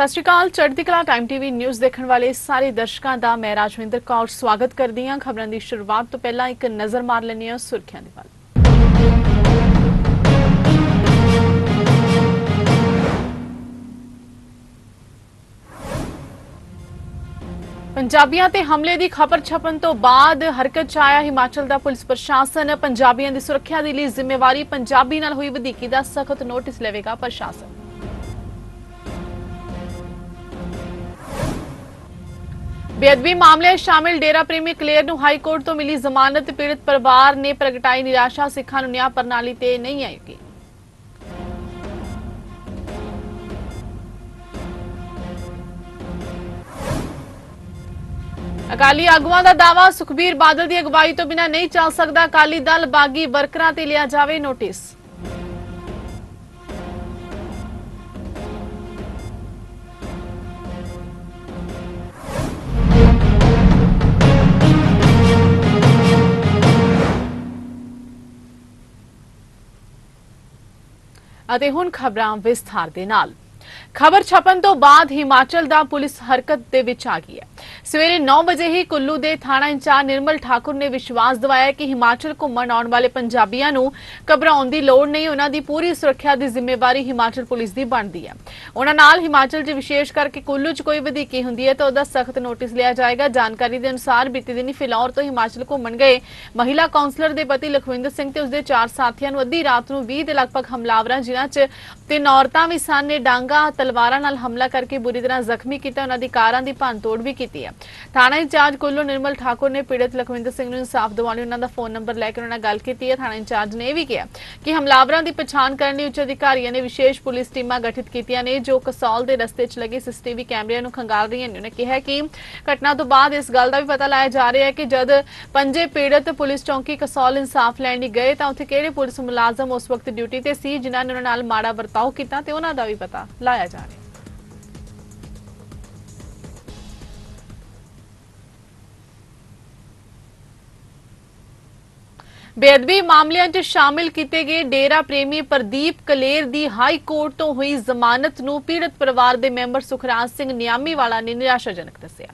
ਸਤਿ ਸ਼੍ਰੀ ਅਕਾਲ। ਚੜ੍ਹਦੀ ਕਲਾ ਟਾਈਮ ਟੀਵੀ ਨਿਊਜ਼ ਦੇਖਣ ਵਾਲੇ ਸਾਰੇ ਦਰਸ਼ਕਾਂ ਦਾ ਮੈਂ ਰਾਜਵਿੰਦਰ ਕੌਰ ਸਵਾਗਤ ਕਰਦੀ ਹਾਂ। ਖਬਰਾਂ ਦੀ ਸ਼ੁਰੂਆਤ ਤੋਂ ਪਹਿਲਾਂ ਇੱਕ ਨਜ਼ਰ ਮਾਰ ਲੈਂਦੇ ਹਾਂ ਸੁਰਖੀਆਂ ਦੇ ਵੱਲ। ਪੰਜਾਬੀਆਂ ਤੇ ਹਮਲੇ ਦੀ ਖਬਰ ਛਪਣ ਤੋਂ ਬਾਅਦ ਹਰਕਤ 'ਚ ਆਇਆ ਹਿਮਾਚਲ ਦਾ ਪੁਲਿਸ ਪ੍ਰਸ਼ਾਸਨ। ਪੰਜਾਬੀਆਂ ਦੀ ਸੁਰੱਖਿਆ ਦੇ ਲਈ ਜ਼ਿੰਮੇਵਾਰੀ ਪੰਜਾਬੀ ਨਾਲ ਹੋਈ ਵਧੀਕੀ ਦਾ ਸਖਤ ਨੋਟਿਸ ਲਵੇਗਾ ਪ੍ਰਸ਼ਾਸਨ। ਬੇਅਦਬੀ ਮਾਮਲੇ ਸ਼ਾਮਿਲ ਡੇਰਾ ਪ੍ਰੇਮੀ ਕਲੇਰ ਨੂੰ ਹਾਈ ਕੋਰਟ ਤੋਂ ਮਿਲੀ ਜ਼ਮਾਨਤ, ਪੀੜਤ ਪਰਿਵਾਰ ਨੇ ਪ੍ਰਗਟਾਈ ਨਿਰਾਸ਼ਾ, ਸਿੱਖਾਂ ਨੂੰ ਨਿਆਂ ਪ੍ਰਣਾਲੀ ਤੇ ਨਹੀਂ ਆਏਗੀ। ਅਕਾਲੀ ਆਗੂਆਂ ਦਾ ਦਾਵਾ ਸੁਖਬੀਰ ਬਾਦਲ ਦੀ ਅਗਵਾਈ ਤੋਂ ਬਿਨਾਂ ਨਹੀਂ ਚੱਲ ਸਕਦਾ ਅਕਾਲੀ ਦਲ, ਬਾਗੀ ਵਰਕਰਾਂ ਤੇ ਲਿਆ ਜਾਵੇ ਨੋਟਿਸ। ਅਤੇ ਹੁਣ ਖਬਰਾਂ ਵਿਸਥਾਰ ਦੇ ਨਾਲ। ਖਬਰ ਛਪਣ ਤੋਂ ਬਾਅਦ ਹਿਮਾਚਲ ਦਾ ਪੁਲਿਸ ਹਰਕਤ ਦੇ ਵਿੱਚ ਆ ਗਈ ਹੈ। ਸਵੇਰੇ 9 ਵਜੇ ਹੀ ਕੁੱਲੂ ਦੇ ਥਾਣਾ ਇੰਚਾਰਜ ਨਿਰਮਲ ਠਾਕੁਰ ਨੇ ਵਿਸ਼ਵਾਸ ਦਿਵਾਇਆ ਕਿ ਹਿਮਾਚਲ ਘੁੰਮਣ ਆਉਣ ਵਾਲੇ ਪੰਜਾਬੀਆਂ ਨੂੰ ਘਬਰਾਉਣ ਦੀ ਲੋੜ ਨਹੀਂ, ਉਹਨਾਂ ਦੀ ਪੂਰੀ ਸੁਰੱਖਿਆ ਦੀ ਜ਼ਿੰਮੇਵਾਰੀ ਹਿਮਾਚਲ ਪੁਲਿਸ ਦੀ ਬਣਦੀ ਹੈ। ਉਹਨਾਂ ਨਾਲ ਹਿਮਾਚਲ 'ਚ ਵਿਸ਼ੇਸ਼ ਕਰਕੇ ਕੁੱਲੂ 'ਚ ਕੋਈ ਵਧੀਕੀ ਹੁੰਦੀ ਹੈ ਤਾਂ ਉਹਦਾ ਸਖਤ ਨੋਟਿਸ ਲਿਆ ਜਾਏਗਾ। ਜਾਣਕਾਰੀ ਦੇ ਅਨੁਸਾਰ ਬੀਤੇ ਦਿਨੀ ਫਿਲੌਰ ਤੋਂ ਹਿਮਾਚਲ ਘੁੰਮਣ ਗਏ ਮਹਿਲਾ ਕਾਉਂਸਲਰ ਦੇ ਪਤੀ ਲਖਵਿੰਦਰ ਸਿੰਘ ਤੇ ਉਸਦੇ ਚਾਰ ਸਾਥੀਆਂ ਨੂੰ ਅੱਧੀ ਰਾਤ ਨੂੰ 20 ਦੇ ਲਗਭਗ ਹਮਲਾਵਰਾਂ ਜਿਨ੍ਹਾਂ 'ਚ ਤਿੰਨ ਔਰਤਾਂ ਵੀ ਸਨ ਨੇ ਡਾਂਗਾ, ਤਲਵਾਰਾਂ ਨਾਲ ਹਮਲਾ ਕਰਕੇ ਬੁਰੀ ਤਰ੍ਹਾਂ ਜ਼ਖਮੀ ਕੀਤਾ, ਉਹਨਾਂ ਦੀ ਕਾਰਾਂ ਦੀ ਭੰਨਤੋੜ ਵੀ ਕੀਤੀ ਹੈ। ਥਾਣਾ ਇੰਚਾਰਜ ਕੋਲੋਂ ਨਿਰਮਲ ਠਾਕੁਰ ਨੇ ਪੀੜਤ ਲਖਵਿੰਦਰ ਸਿੰਘ ਨੂੰ ਇਨਸਾਫ ਦਿਵਾਉਣ ਲਈ ਉਹਨਾਂ ਦਾ ਫੋਨ ਨੰਬਰ ਲੈ ਕੇ ਉਹਨਾਂ ਨਾਲ ਗੱਲ ਕੀਤੀ ਹੈ। ਥਾਣਾ ਇੰਚਾਰਜ ਨੇ ਇਹ ਵੀ ਕਿਹਾ ਕਿ ਹਮਲਾਵਰਾਂ ਦੀ ਪਛਾਣ ਕਰਨ ਲਈ ਉੱਚ ਅਧਿਕਾਰੀਆਂ ਨੇ ਵਿਸ਼ੇਸ਼ ਪੁਲਿਸ ਟੀਮਾਂ ਗਠਿਤ ਕੀਤੀਆਂ ਨੇ, ਜੋ ਕਸੌਲ ਦੇ ਰਸਤੇ 'ਚ ਲੱਗੇ ਸੀਸੀਟੀਵੀ ਕੈਮਰਿਆਂ ਨੂੰ ਖੰਗਾਲ ਰਹੀਆਂ ਨੇ। ਉਹਨੇ ਕਿਹਾ ਕਿ ਘਟਨਾ ਤੋਂ ਬਾਅਦ ਇਸ ਗੱਲ ਦਾ ਵੀ ਪਤਾ ਲਾਇਆ ਜਾ ਰਿਹਾ ਹੈ ਕਿ ਜਦ ਪੰਜੇ ਪੀੜਤ ਪੁਲਿਸ ਚੌਂਕੀ ਕਸੌਲ ਇਨਸਾਫ ਲੈਣ ਲਈ ਗਏ ਤਾਂ ਉੱਥੇ ਕਿਹੜੇ ਪੁਲਿਸ ਮੁਲਾਜ਼ਮ ਉਸ ਵਕਤ ਡਿਊਟੀ ਤੇ ਸੀ, ਜਿਨ੍ਹਾਂ ਨੇ ਉਹਨਾਂ ਨਾਲ ਮਾੜਾ ਵਰਤਾਓ ਕੀਤਾ ਤੇ ਉਹਨਾਂ ਦਾ ਵੀ ਪਤਾ ਲਾਇਆ ਜਾ ਰਿਹਾ ਬੇਅਦਬੀ ਮਾਮਲਿਆਂ 'ਚ ਸ਼ਾਮਿਲ ਕੀਤੇ ਗਏ ਡੇਰਾ ਪ੍ਰੇਮੀ ਪ੍ਰਦੀਪ ਕਲੇਰ ਦੀ ਹਾਈ ਕੋਰਟ ਤੋਂ ਹੋਈ ਜ਼ਮਾਨਤ ਨੂੰ ਪੀੜਤ ਪਰਿਵਾਰ ਦੇ ਮੈਂਬਰ ਸੁਖਰਾਜ ਸਿੰਘ ਨਿਆਮੀ ਵਾਲਾ ਨੇ ਨਿਰਾਸ਼ਾਜਨਕ ਦੱਸਿਆ।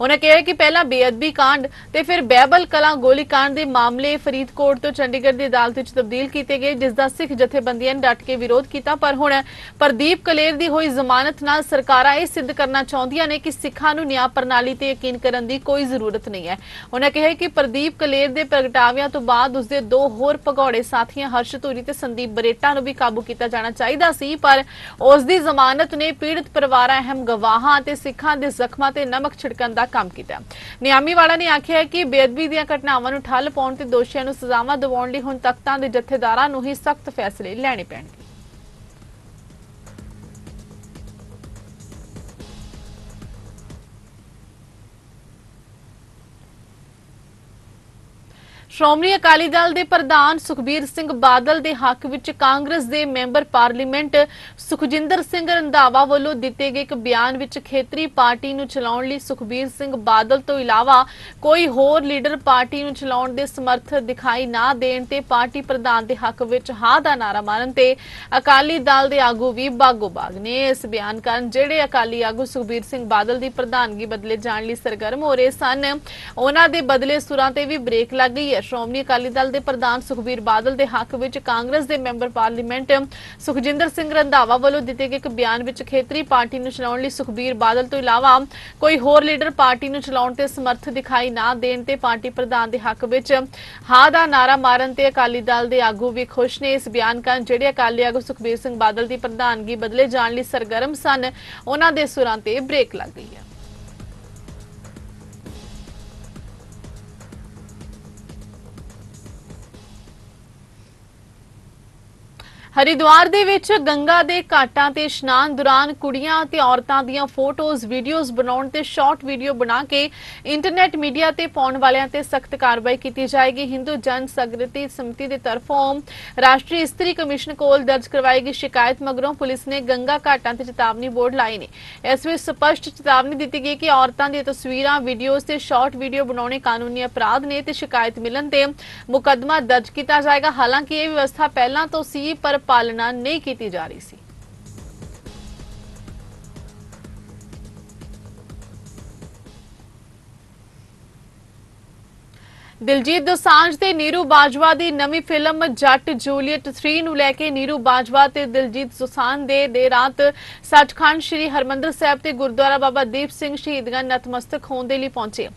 ਉਹਨਾਂ ਕਿਹਾ ਕਿ ਪਹਿਲਾਂ ਬੇਅਦਬੀ ਕਾਂਡ ਤੇ ਫਿਰ ਬੈਬਲ ਕਲਾਂ ਕਾਂਡ ਦੇ ਮਾਮਲੇ ਫਰੀਦਕੋਟ ਤੋਂ ਚੰਡੀਗੜ੍ਹ ਦੀ ਅਦਾਲਤ ਵਿੱਚ ਤਬਦੀਲ ਕੀਤੇ ਗਏ, ਜਿਸ ਦਾ ਸਿੱਖ ਜਥੇਬੰਦੀਆਂ ਨੇ ਡਟ ਕੇ ਵਿਰੋਧ ਕੀਤਾ। ਪਰ ਹੁਣ ਪ੍ਰਦੀਪ ਕਲੇਰ ਦੀ ਹੋਈ ਜ਼ਮਾਨਤ ਨਾਲ ਸਰਕਾਰਾਂ ਇਹ ਸਿੱਧ ਕਰਨਾ ਚਾਹੁੰਦੀਆਂ ਨੇ ਕਿ ਸਿੱਖਾਂ ਨੂੰ ਨਿਆਂ ਪ੍ਰਣਾਲੀ ਤੇ ਯਕੀਨ ਕਰਨ ਦੀ ਕੋਈ ਜ਼ਰੂਰਤ ਨਹੀਂ ਹੈ। ਉਹਨਾਂ ਕਿਹਾ ਕਿ ਪ੍ਰਦੀਪ ਕਲੇਰ ਦੇ ਪ੍ਰਗਟਾਵਿਆਂ ਤੋਂ ਬਾਅਦ ਉਸਦੇ ਦੋ ਹੋਰ ਭਗੌੜੇ ਸਾਥੀਆਂ ਹਰਸ਼ ਧੂਰੀ ਤੇ ਸੰਦੀਪ ਬਰੇਟਾ ਨੂੰ ਵੀ ਕਾਬੂ ਕੀਤਾ ਜਾਣਾ ਚਾਹੀਦਾ ਸੀ, ਪਰ ਉਸ ਦੀ ਜ਼ਮਾਨਤ ਨੇ ਪੀੜਤ ਪਰਿਵਾਰਾਂ, ਅਹਿਮ ਗਵਾਹਾਂ ਅਤੇ ਸਿੱਖਾਂ ਦੇ ਜ਼ਖਮਾਂ ਤੇ ਨਮਕ ਛਿੜਕਣ ਦਾ ਕੰਮ ਕੀਤਾ। ਨਿਆਮੀ ਵਾਲਾ ਨੇ ਆਖਿਆ ਕਿ ਬੇਅਦਬੀ ਦੀਆਂ ਘਟਨਾਵਾਂ ਨੂੰ ਠੱਲ ਪਾਉਣ ਤੇ ਦੋਸ਼ੀਆਂ ਨੂੰ ਸਜ਼ਾਵਾਂ ਦਿਵਾਉਣ ਲਈ ਹੁਣ ਤਖਤਾਂ ਦੇ ਜਥੇਦਾਰਾਂ ਨੂੰ ਹੀ ਸਖਤ ਫੈਸਲੇ ਲੈਣੇ ਪੈਣਗੇ। ਸ਼੍ਰੋਮਣੀ ਅਕਾਲੀ ਦਲ ਦੇ ਪ੍ਰਧਾਨ ਸੁਖਬੀਰ ਸਿੰਘ ਬਾਦਲ ਦੇ ਹੱਕ ਵਿੱਚ ਕਾਂਗਰਸ ਦੇ ਮੈਂਬਰ ਪਾਰਲੀਮੈਂਟ ਸੁਖਜਿੰਦਰ ਸਿੰਘ ਰੰਧਾਵਾ ਵੱਲੋਂ ਦਿੱਤੇ ਗਏ ਇੱਕ ਬਿਆਨ ਵਿੱਚ ਖੇਤਰੀ ਪਾਰਟੀ ਨੂੰ ਚਲਾਉਣ ਲਈ ਸੁਖਬੀਰ ਸਿੰਘ ਬਾਦਲ ਤੋਂ ਇਲਾਵਾ ਕੋਈ ਹੋਰ ਲੀਡਰ ਪਾਰਟੀ ਨੂੰ ਚਲਾਉਣ ਦੇ ਸਮਰਥ ਦਿਖਾਈ ਨਾ ਦੇਣ ਤੇ ਪਾਰਟੀ ਪ੍ਰਧਾਨ ਦੇ ਹੱਕ ਵਿੱਚ ਹਾਂ ਦਾ ਨਾਰਾ ਮਾਰਨ ਤੇ ਅਕਾਲੀ ਦਲ ਦੇ ਆਗੂ ਵੀ ਬਾਗੋ ਬਾਗ ਨੇ। ਇਸ ਬਿਆਨ ਕਾਰਨ ਜਿਹੜੇ ਅਕਾਲੀ ਆਗੂ ਸੁਖਬੀਰ ਸਿੰਘ ਬਾਦਲ ਦੀ ਪ੍ਰਧਾਨਗੀ ਬਦਲੇ ਜਾਣ ਲਈ ਸਰਗਰਮ ਹੋ ਰਹੇ ਸਨ, ਉਹਨਾਂ ਦੇ ਬਦਲੇ ਸੁਰਾਂ ਤੇ ਵੀ ਬ੍ਰੇਕ ਲੱਗ ਗਈ ਹੈ। ਸ਼੍ਰੋਮਣੀ ਅਕਾਲੀ ਦਲ ਦੇ ਪ੍ਰਧਾਨ ਸੁਖਬੀਰ ਬਾਦਲ ਦੇ ਹੱਕ ਵਿੱਚ ਕਾਂਗਰਸ ਦੇ ਮੈਂਬਰ ਪਾਰਲੀਮੈਂਟ ਸੁਖਜਿੰਦਰ ਸਿੰਘ ਰੰਧਾਵਾ ਵੱਲੋਂ ਦਿੱਤੇ ਗਏ ਇੱਕ ਬਿਆਨ ਵਿੱਚ ਖੇਤਰੀ ਪਾਰਟੀ ਨੂੰ ਚਲਾਉਣ ਲਈ ਸੁਖਬੀਰ ਬਾਦਲ ਤੋਂ ਇਲਾਵਾ ਕੋਈ ਹੋਰ ਲੀਡਰ ਪਾਰਟੀ ਨੂੰ ਚਲਾਉਣ ਤੇ ਸਮਰਥ ਦਿਖਾਈ ਨਾ ਦੇਣ ਤੇ ਪਾਰਟੀ ਪ੍ਰਧਾਨ ਦੇ ਹੱਕ ਵਿੱਚ ਹਾਂ ਦਾ ਨਾਰਾ ਮਾਰਨ ਤੇ ਅਕਾਲੀ ਦਲ ਦੇ ਆਗੂ ਵੀ ਖੁਸ਼ ਨੇ। ਇਸ ਬਿਆਨ ਕਾਰਨ ਜਿਹੜੇ ਅਕਾਲੀ ਆਗੂ ਸੁਖਬੀਰ ਸਿੰਘ ਬਾਦਲ ਦੀ ਪ੍ਰਧਾਨਗੀ ਬਦਲੇ ਜਾਣ ਲਈ ਸਰਗਰਮ ਸਨ, ਉਹਨਾਂ ਦੇ ਸੁਰਾਂ ਤੇ ਬ੍ਰੇਕ ਲੱਗ ਗਈ ਹੈ। ਹਰਿਦੁਆਰ ਦੇ ਵਿੱਚ ਗੰਗਾ ਦੇ ਘਾਟਾਂ ਤੇ ਇਸ਼ਨਾਨ ਦੌਰਾਨ ਕੁੜੀਆਂ ਤੇ ਔਰਤਾਂ ਦੀਆਂ ਫੋਟੋਜ਼, ਵੀਡੀਓਜ਼ ਬਣਾਉਣ ਤੇ ਸ਼ਾਰਟ ਵੀਡੀਓ ਬਣਾ ਕੇ ਇੰਟਰਨੈਟ ਮੀਡੀਆ ਤੇ ਪਾਉਣ ਵਾਲਿਆਂ ਤੇ ਸਖਤ ਕਾਰਵਾਈ ਕੀਤੀ ਜਾਏਗੀ। ਹਿੰਦੂ ਜਨ ਸਗਰਤੀ ਸਮਿਤੀ ਦੇ ਤਰਫੋਂ ਰਾਸ਼ਟਰੀ ਇਸਤਰੀ ਕਮਿਸ਼ਨ ਕੋਲ ਦਰਜ ਕਰਵਾਈ ਗਈ ਸ਼ਿਕਾਇਤ ਮਗਰੋਂ ਪੁਲਿਸ ਨੇ ਗੰਗਾ ਘਾਟਾਂ ਤੇ ਚੇਤਾਵਨੀ ਬੋਰਡ ਲਾਏ ਨੇ। ਇਸ ਵਿੱਚ ਸਪਸ਼ਟ ਚੇਤਾਵਨੀ ਦਿੱਤੀ ਗਈ ਕਿ ਔਰਤਾਂ ਦੀਆਂ ਤਸਵੀਰਾਂ, ਵੀਡੀਓਜ਼ ਤੇ ਸ਼ਾਰਟ ਵੀਡੀਓ ਬਣਾਉਣੇ ਕਾਨੂੰਨੀ ਅਪਰਾਧ ਨੇ ਤੇ ਸ਼ਿਕਾਇਤ ਮਿਲਣ ਤੇ ਮੁਕੱਦਮਾ ਦਰਜ ਕੀਤਾ ਜਾਏਗਾ। ਹਾਲਾਂਕਿ ਇਹ ਵਿਵਸਥਾ ਪਹਿਲਾਂ ਤੋਂ ਸੀ, ਪਰ ਪਾਲਣਾ ਨਹੀਂ ਕੀਤੀ ਜਾ ਰਹੀ ਸੀ। ਦਿਲਜੀਤ ਦੋਸਾਂਝ ਤੇ ਨੀਰੂ ਬਾਜਵਾ ਦੀ ਨਵੀਂ ਫਿਲਮ ਜੱਟ ਜੂਲੀਅਟ 3 ਨੂੰ ਲੈ ਕੇ ਨੀਰੂ ਬਾਜਵਾ ਤੇ ਦਿਲਜੀਤ ਦੋਸਾਂਝ ਦੇ ਦੇ ਰਾਤ ਸੱਚਖੰਡ ਸ੍ਰੀ ਹਰਮੰਦਰ ਸਾਹਿਬ ਤੇ ਗੁਰਦੁਆਰਾ ਬਾਬਾ ਦੀਪ ਸਿੰਘ ਸ਼ਹੀਦਗੰਜ ਨਤਮਸਤਕ ਹੋਣ ਦੇ ਲਈ ਪਹੁੰਚੇ।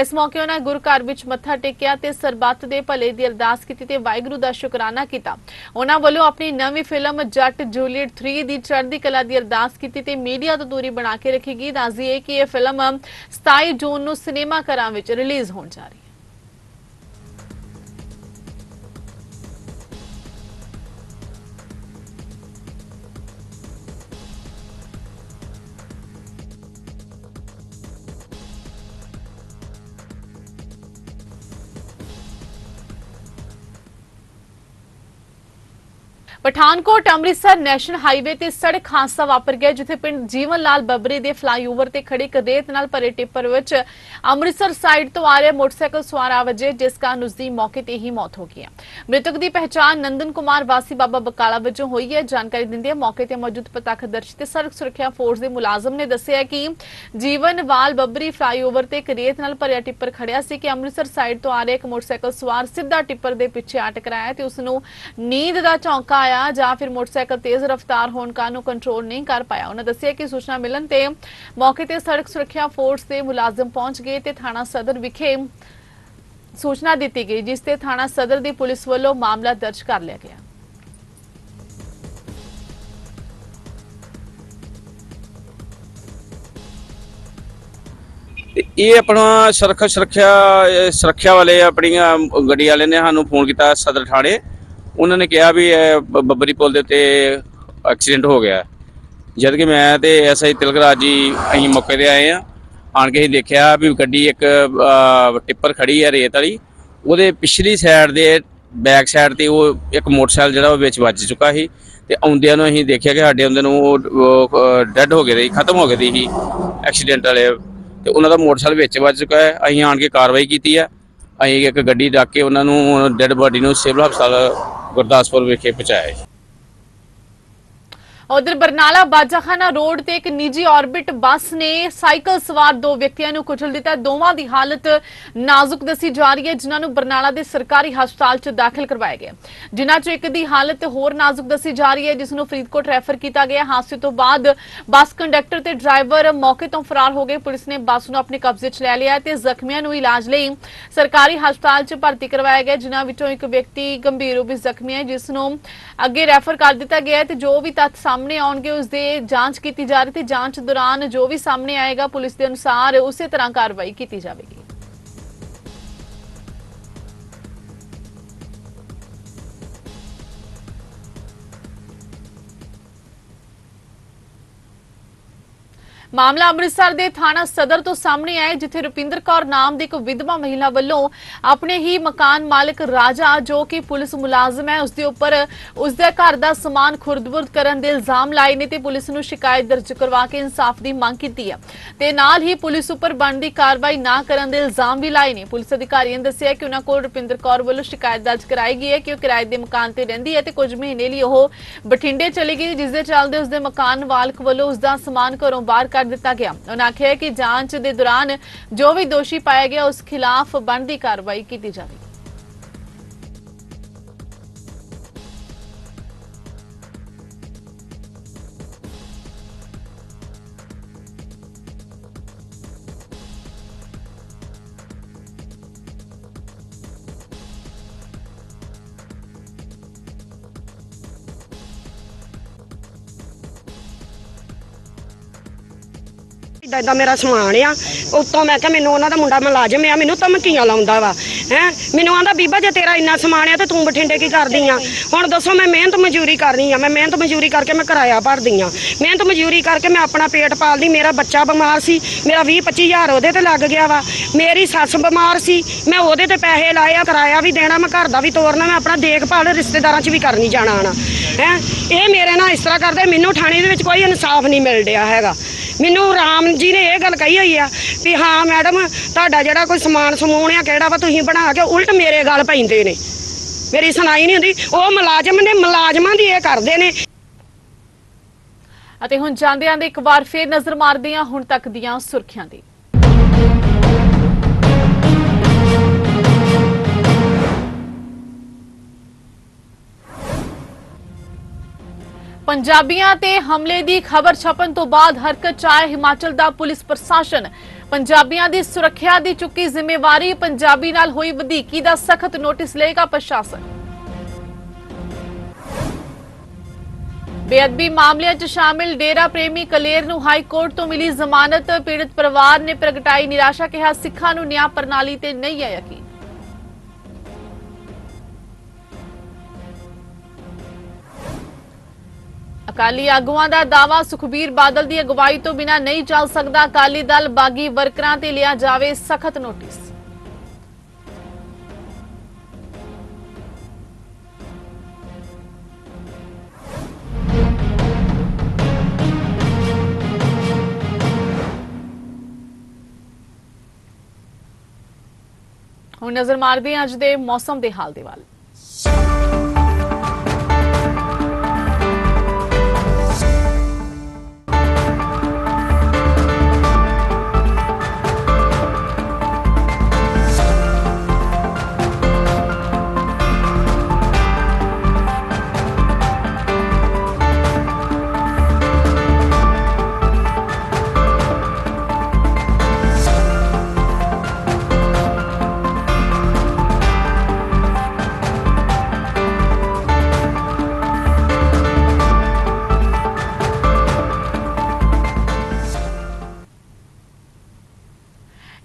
ਇਸ ਮੌਕੇ ਉਹਨਾਂ ਗੁਰੂ ਘਰ ਵਿੱਚ ਮੱਥਾ ਟੇਕਿਆ ਤੇ ਸਰਬੱਤ ਦੇ ਭਲੇ ਦੀ ਅਰਦਾਸ ਕੀਤੀ ਤੇ ਵਾਹਿਗੁਰੂ ਦਾ ਸ਼ੁਕਰਾਨਾ ਕੀਤਾ। ਉਹਨਾਂ ਵੱਲੋਂ ਆਪਣੀ ਨਵੀਂ ਫਿਲਮ ਜੱਟ ਜੂਲੀਅਟ 3 ਦੀ ਚੜ੍ਹਦੀ ਕਲਾ ਦੀ ਅਰਦਾਸ ਕੀਤੀ ਤੇ ਮੀਡੀਆ ਤੋਂ ਦੂਰੀ ਬਣਾ ਕੇ ਰੱਖੇਗੀ ਦੱਸਦੀ ਹੈ ਕਿ ਇਹ ਫਿਲਮ 27 ਜੂਨ ਨੂੰ ਸਿਨੇਮਾ ਘਰਾਂ ਵਿੱਚ ਰਿਲੀਜ਼ ਹੋਣ ਜਾ ਰਹੀ ਹੈ। ਪਠਾਨਕੋਟ ਅੰਮ੍ਰਿਤਸਰ ਨੈਸ਼ਨਲ ਹਾਈਵੇ ਤੇ ਸੜਕ ਹਾਦਸਾ ਵਾਪਰ ਗਿਆ, ਜਿੱਥੇ ਪਿੰਡ ਜੀਵਨ ਲਾਲ ਬੱਬਰੇ ਦੇ ਫਲਾਈਓਵਰ ਤੇ ਖੜੇ ਇੱਕ ਰੇਤ ਨਾਲ ਭਰੇ ਟਿੱਪਰ ਵਿੱਚ ਅੰਮ੍ਰਿਤਸਰ ਸਾਈਡ ਤੋਂ ਆ ਰਹੇ ਮੋਟਰਸਾਈਕਲ ਸਵਾਰ ਆ ਵਜੇ, ਜਿਸ ਕਾਰਨ ਉਸ ਦੀ ਮੌਕੇ ਤੇ ਹੀ ਮੌਤ ਹੋ ਗਈ ਮ੍ਰਿਤਕ ਦੀ ਪਹਿਚਾਣ ਨੰਦਨ ਕੁਮਾਰ ਵਾਸੀ ਬਾਬਾ ਬਕਾਲਾ ਵਜੋਂ ਹੋਈ ਹੈ। ਜਾਣਕਾਰੀ ਦਿੰਦੇ ਮੌਕੇ ਤੇ ਮੌਜੂਦ ਪਤਖਦਰਸ਼ੀ ਤੇ ਸੜਕ ਸੁਰੱਖਿਆ ਫੋਰਸ ਦੇ ਮੁਲਾਜ਼ਮ ਨੇ ਦੱਸਿਆ ਕਿ ਜੀਵਨ ਵਾਲ ਬੱਬਰੀ ਫਲਾਈਓਵਰ ਤੇ ਇੱਕ ਰੇਤ ਨਾਲ ਭਰਿਆ ਟਿੱਪਰ ਖੜਿਆ ਸੀ ਕਿ ਅੰਮ੍ਰਿਤਸਰ ਸਾਈਡ ਤੋਂ ਆ ਰਿਹਾ ਇੱਕ ਮੋਟਰਸਾਈਕਲ ਸਵਾਰ ਸਿੱਧਾ ਟਿੱਪਰ ਦੇ ਪਿੱਛੇ ਆ ਟਕਰਾਇਆ ਤੇ ਉਸ ਨੂੰ ਨੀਂਦ ਦਾ ਝੌਂਕਾ ਆਇਆ ਜਾਂ ਫਿਰ ਮੋਟਰਸਾਈਕਲ ਤੇਜ਼ ਰਫ਼ਤਾਰ ਹੋਣ ਕਾਰਨ ਕੰਟਰੋਲ ਨਹੀਂ ਕਰ ਪਾਇਆ। ਉਹਨਾਂ ਦੱਸਿਆ ਕਿ ਸੂਚਨਾ ਮਿਲਣ ਤੇ ਮੌਕੇ ਤੇ ਸੜਕ ਸੁਰੱਖਿਆ ਫੋਰਸ ਦੇ ਮੁਲਾਜ਼ਮ ਪਹੁੰਚ ਗਏ ਤੇ ਥਾਣਾ ਸਦਰ ਵਿਖੇ ਸੂਚਨਾ ਦਿੱਤੀ ਗਈ, ਜਿਸ ਤੇ ਥਾਣਾ ਸਦਰ ਦੀ ਪੁਲਿਸ ਵੱਲੋਂ ਮਾਮਲਾ ਦਰਜ ਕਰ ਲਿਆ ਗਿਆ। ਇਹ ਆਪਣਾ ਸੁਰੱਖਿਆ ਸੁਰੱਖਿਆ ਸੁਰੱਖਿਆ ਵਾਲੇ ਆਪਣੀਆਂ ਗੱਡੀ ਵਾਲੇ ਨੇ ਸਾਨੂੰ ਫੋਨ ਕੀਤਾ ਸਦਰ ਥਾਣੇ। ਉਹਨਾਂ ਨੇ ਕਿਹਾ ਵੀ ਇਹ ਬ- ਬੱਬਰੀ ਪੁਲ ਦੇ ਉੱਤੇ ਐਕਸੀਡੈਂਟ ਹੋ ਗਿਆ। ਜਦ ਕਿ ਮੈਂ ਤੇ ਐਸਆਈ ਤਿਲਕਰਾਜ ਜੀ ਅਸੀਂ ਮੌਕੇ ਤੇ ਆਏ ਆ ਆਣ ਕੇ ਅਸੀਂ ਦੇਖਿਆ ਵੀ ਗੱਡੀ ਇੱਕ ਅਹ, ਟਿੱਪਰ ਖੜੀ ਹੈ ਰੇਤ ਵਾਲੀ। ਉਹਦੇ ਪਿਛਲੀ ਸਾਈਡ ਦੇ ਬੈਕ ਸਾਈਡ ਤੇ ਉਹ ਇੱਕ ਮੋਟਰਸਾਈਕਲ ਜਿਹੜਾ ਉਹ ਵਿੱਚ ਵੱਜ ਚੁੱਕਾ ਸੀ। ਤੇ ਆਉਂਦਿਆਂ ਨੂੰ ਅਸੀਂ ਦੇਖਿਆ ਕਿ ਸਾਡੇ ਆਉਂਦੇ ਨੂੰ ਉਹ ਡੈੱਡ ਹੋ ਗਏ ਸੀ ਖਤਮ ਹੋ ਗਏ ਸੀ ਐਕਸੀਡੈਂਟ ਵਾਲੇ। ਤੇ ਉਹਨਾਂ ਦਾ ਮੋਟਰਸਾਈਕਲ ਵਿੱਚ ਵੱਜ ਚੁੱਕਾ ਹੈ। ਅਸੀਂ ਆਣ ਕੇ ਕਾਰਵਾਈ ਕੀਤੀ ਹੈ। ਅਸੀਂ ਇੱਕ ਗੱਡੀ ਡੱਕ ਕੇ ਉਹਨਾਂ ਨੂੰ ਡੈੱਡ ਬਾਡੀ ਨੂੰ ਸਿਵਲ ਹਸਪਤਾਲ ਗੁਰਦਾਸਪੁਰ ਵਿਖੇ ਪਹੁੰਚਾਇਆ ਉਧਰ ਬਰਨਾਲਾ ਬਾਜਾਖਾਨਾ ਰੋਡ ਤੇ ਇੱਕ ਨਿੱਜੀ ਆਰਬਿਟ ਬੱਸ ਨੇ ਸਾਈਕਲ ਸਵਾਰ ਦੋ ਵਿਅਕਤੀਆਂ ਨੂੰ ਕੁਚਲ ਦਿੱਤਾ। ਦੋਵਾਂ ਦੀ ਹਾਲਤ ਨਾਜ਼ੁਕ ਦੱਸੀ ਜਾ ਰਹੀ ਹੈ, ਜਿਨ੍ਹਾਂ ਨੂੰ ਬਰਨਾਲਾ ਦੇ ਸਰਕਾਰੀ ਹਸਪਤਾਲ 'ਚ ਦਾਖਲ ਕਰਵਾਇਆ ਗਿਆ। ਜਿਨ੍ਹਾਂ 'ਚੋਂ ਇੱਕ ਦੀ ਹਾਲਤ ਹੋਰ ਨਾਜ਼ੁਕ ਦੱਸੀ ਜਾ ਰਹੀ ਹੈ, ਜਿਸ ਨੂੰ ਫਰੀਦਕੋਟ ਰੈਫਰ ਕੀਤਾ ਗਿਆ। ਹਾਦਸੇ ਤੋਂ ਬਾਅਦ ਬੱਸ ਕੰਡਕਟਰ ਤੇ ਡਰਾਈਵਰ ਮੌਕੇ ਤੋਂ ਫਰਾਰ ਹੋ ਗਏ। ਪੁਲਿਸ ਨੇ ਬੱਸ ਨੂੰ ਆਪਣੇ ਕਬਜ਼ੇ 'ਚ ਲੈ ਲਿਆ ਤੇ ਜ਼ਖਮੀਆਂ ਨੂੰ ਇਲਾਜ ਲਈ ਸਰਕਾਰੀ ਹਸਪਤਾਲ 'ਚ ਭਰਤੀ ਕਰਵਾਇਆ ਗਿਆ, ਜਿਨ੍ਹਾਂ ਵਿੱਚੋਂ ਇੱਕ ਵਿਅਕਤੀ ਗੰਭੀਰ ਰੂਪ ਵਿੱਚ ਜ਼ਖਮੀ ਹੈ, ਜਿਸ ਨੂੰ ਅੱਗੇ ਰੈਫਰ ਕਰ ਦਿੱਤਾ ਗਿਆ ਤੇ ਜੋ ਵੀ ਤੱਥ ਸਾਹਮਣੇ ਆਉਣਗੇ ਉਸ ਦੇ ਜਾਂਚ ਕੀਤੀ ਜਾ ਰਹੀ ਤੇ ਜਾਂਚ ਦੌਰਾਨ ਜੋ ਵੀ ਸਾਹਮਣੇ ਆਏਗਾ, ਪੁਲਿਸ ਦੇ ਅਨੁਸਾਰ ਉਸੇ ਤਰ੍ਹਾਂ ਕਾਰਵਾਈ ਕੀਤੀ ਜਾਵੇਗੀ। ਮਾਮਲਾ ਅੰਮ੍ਰਿਤਸਰ ਦੇ ਥਾਣਾ ਸਦਰ ਤੋਂ ਸਾਹਮਣੇ ਆਇਆ ਜਿੱਥੇ ਰੁਪਿੰਦਰ ਕੌਰ ਨਾਮ ਦੀ ਇੱਕ ਵਿਧਵਾ ਮਹਿਲਾ ਵੱਲੋਂ ਆਪਣੇ ਹੀ ਮਕਾਨ ਮਾਲਕ ਰਾਜਾ, ਜੋ ਕਿ ਪੁਲਿਸ ਮੁਲਾਜ਼ਮ ਹੈ ਉਸ ਦੇ ਉੱਪਰ ਉਸ ਦੇ ਘਰ ਦਾ ਸਮਾਨ ਖੁਰਦਬੁਰਦ ਕਰਨ ਦੇ ਇਲਜ਼ਾਮ ਲਾਏ ਨੇ ਤੇ ਪੁਲਿਸ ਨੂੰ ਸ਼ਿਕਾਇਤ ਦਰਜ ਕਰਵਾ ਕੇ ਇਨਸਾਫ ਦੀ ਮੰਗ ਕੀਤੀ ਹੈ। ਤੇ ਨਾਲ ਹੀ ਪੁਲਿਸ ਉੱਪਰ ਬਣਦੀ ਕਾਰਵਾਈ ਨਾ ਕਰਨ ਦੇ ਇਲਜ਼ਾਮ ਵੀ ਲਾਏ ਨੇ। ਪੁਲਿਸ ਅਧਿਕਾਰੀਆਂ ਨੇ ਦੱਸਿਆ ਕਿ ਉਹਨਾਂ ਕੋਲ ਰੁਪਿੰਦਰ ਕੌਰ ਵੱਲੋਂ ਸ਼ਿਕਾਇਤ ਦਰਜ ਕਰਾਈ ਗਈ ਹੈ ਕਿ ਉਹ ਕਿਰਾਏ ਦੇ ਮਕਾਨ ਤੇ ਰਹਿੰਦੀ ਹੈ ਤੇ ਕੁਝ ਮਹੀਨੇ ਲਈ ਉਹ ਬਠਿੰਡੇ ਚਲੀ ਗਈ, ਜਿਸ ਦੇ ਚੱਲਦੇ ਉਸ ਦੇ ਮਕਾਨ ਮਾਲਕ ਵੱਲੋਂ ਉਸ ਦਾ ਸਮਾਨ ਘਰੋਂ ਬਾਹਰ ਕਰ ਦਿੱਤਾ ਗਿਆ। ਉਹਨਾਂ ਆਖਿਆ ਕਿ ਜਾਂਚ ਦੇ ਦੌਰਾਨ ਜੋ ਵੀ ਦੋਸ਼ੀ ਪਾਇਆ ਗਿਆ, ਉਸ ਖਿਲਾਫ ਬਣਦੀ ਕਾਰਵਾਈ ਕੀਤੀ ਜਾਵੇਗੀ। ਇਦਾਂ ਇਦਾਂ ਮੇਰਾ ਸਮਾਨ ਆ। ਉੱਤੋਂ ਮੈਂ ਕਿਹਾ ਮੈਨੂੰ ਉਹਨਾਂ ਦਾ ਮੁੰਡਾ ਮੁਲਾਜ਼ਮ ਆ, ਮੈਨੂੰ ਧਮਕੀਆਂ ਲਾਉਂਦਾ ਵਾ, ਹੈ। ਮੈਨੂੰ ਆਂਦਾ, ਬੀਬਾ, ਜੇ ਤੇਰਾ ਇੰਨਾ ਸਮਾਨ ਆ ਤੇ ਤੂੰ ਬਠਿੰਡੇ ਕੀ ਕਰਦੀ ਆ? ਹੁਣ ਦੱਸੋ ਮੈਂ ਮਿਹਨਤ ਮਜ਼ਦੂਰੀ ਕਰਨੀ ਆ, ਮੈਂ ਮਿਹਨਤ ਮਜ਼ਦੂਰੀ ਕਰਕੇ ਮੈਂ ਕਿਰਾਇਆ ਭਰਦੀ ਆ। ਮਿਹਨਤ ਮਜ਼ਦੂਰੀ ਕਰਕੇ ਮੈਂ ਆਪਣਾ ਪੇਟ ਪਾਲਦੀ, ਮੇਰਾ ਬੱਚਾ ਬਿਮਾਰ ਸੀ, ਮੇਰਾ 20 25000 ਉਹਦੇ ਤੇ ਲੱਗ ਗਿਆ ਵਾ। ਮੇਰੀ ਸੱਸ ਬਿਮਾਰ ਸੀ, ਮੈਂ ਉਹਦੇ ਤੇ ਪੈਸੇ ਲਾਏ ਆ, ਕਿਰਾਇਆ ਵੀ ਦੇਣਾ, ਮੈਂ ਘਰ ਦਾ ਵੀ ਤੋਰਨਾ, ਮੈਂ ਆਪਣਾ ਦੇਖਭਾਲ ਰਿਸ਼ਤੇਦਾਰਾਂ 'ਚ ਵੀ ਕਰਨੀ ਜਾਣਾ ਆਣਾ, ਹੈ। ਇਹ ਮੇਰੇ ਨਾਲ ਇਸ ਤਰ੍ਹਾਂ ਕਰਦੇ, ਮੈਨੂੰ ਥਾਣੇ ਦੇ ਵਿੱਚ ਕੋਈ ਇਨਸਾਫ ਨਹੀਂ ਮਿਲ ਰਿਹਾ ਹੈਗਾ। ਮੈਨੂੰ ਰਾਮ ਜੀ ਨੇ ਇਹ ਗੱਲ ਕਹੀ ਹੋਈ ਆ ਵੀ ਹਾਂ ਮੈਡਮ, ਤੁਹਾਡਾ ਜਿਹੜਾ ਕੋਈ ਸਮਾਨ ਸਮੂਨ ਆ, ਕਿਹੜਾ ਵਾ ਤੁਸੀਂ ਬਣਾ ਕੇ ਉਲਟ ਮੇਰੇ ਗੱਲ ਪੈਂਦੇ ਨੇ। ਮੇਰੀ ਸੁਣਾਈ ਨਹੀਂ ਹੁੰਦੀ, ਉਹ ਮੁਲਾਜ਼ਮ ਨੇ, ਮੁਲਾਜ਼ਮਾਂ ਦੀ ਇਹ ਕਰਦੇ ਨੇ। ਅਤੇ ਹੁਣ ਜਾਂਦੇ ਆਂਦੇ ਇੱਕ ਵਾਰ ਫੇਰ ਨਜ਼ਰ ਮਾਰਦੇ ਹਾਂ ਹੁਣ ਤੱਕ ਦੀਆਂ ਸੁਰਖੀਆਂ ਦੀ। ਪੰਜਾਬੀਆਂ ਤੇ ਹਮਲੇ ਦੀ ਖਬਰ ਛਪਣ ਤੋਂ ਬਾਅਦ ਹਰਕਤ 'ਚ ਆਇਆ ਹਿਮਾਚਲ ਦਾ ਪੁਲਿਸ ਪ੍ਰਸ਼ਾਸਨ। ਪੰਜਾਬੀਆਂ ਦੀ ਸੁਰੱਖਿਆ ਦੀ ਚੁੱਕੀ ਜ਼ਿੰਮੇਵਾਰੀ ਪੰਜਾਬੀ ਨਾਲ ਹੋਈ ਵਧੀਕੀ ਦਾ ਸਖਤ ਨੋਟਿਸ ਲਏਗਾ ਪ੍ਰਸ਼ਾਸਨ। ਬੇਅਦਬੀ ਮਾਮਲਿਆਂ 'ਚ ਸ਼ਾਮਿਲ ਡੇਰਾ ਪ੍ਰੇਮੀ ਕਲੇਰ ਨੂੰ ਹਾਈ ਕੋਰਟ ਤੋਂ ਮਿਲੀ ਜ਼ਮਾਨਤ, ਪੀੜਤ ਪਰਿਵਾਰ ਨੇ ਪ੍ਰਗਟਾਈ ਨਿਰਾਸ਼ਾ ਕਿਹਾ, ਸਿੱਖਾਂ ਨੂੰ ਨਿਆਂ ਪ੍ਰਣਾਲੀ ਤੇ ਨਹੀਂ ਹੈ ਯਕੀਨ। ਅਕਾਲੀ ਆਗੂਆਂ ਦਾ ਦਾਵਾ ਸੁਖਬੀਰ ਬਾਦਲ ਦੀ ਅਗਵਾਈ ਤੋਂ ਬਿਨਾਂ ਨਹੀਂ ਚੱਲ ਸਕਦਾ। ਅਕਾਲੀ ਦਲ ਬਾਗੀ ਵਰਕਰਾਂ ਤੇ ਲਿਆ ਜਾਵੇ ਸਖਤ ਨੋਟਿਸ। ਹੁਣ ਨਜ਼ਰ ਮਾਰਦੇ ਹਾਂ ਅੱਜ ਦੇ ਮੌਸਮ ਦੇ ਹਾਲ ਦੇ ਵੱਲ।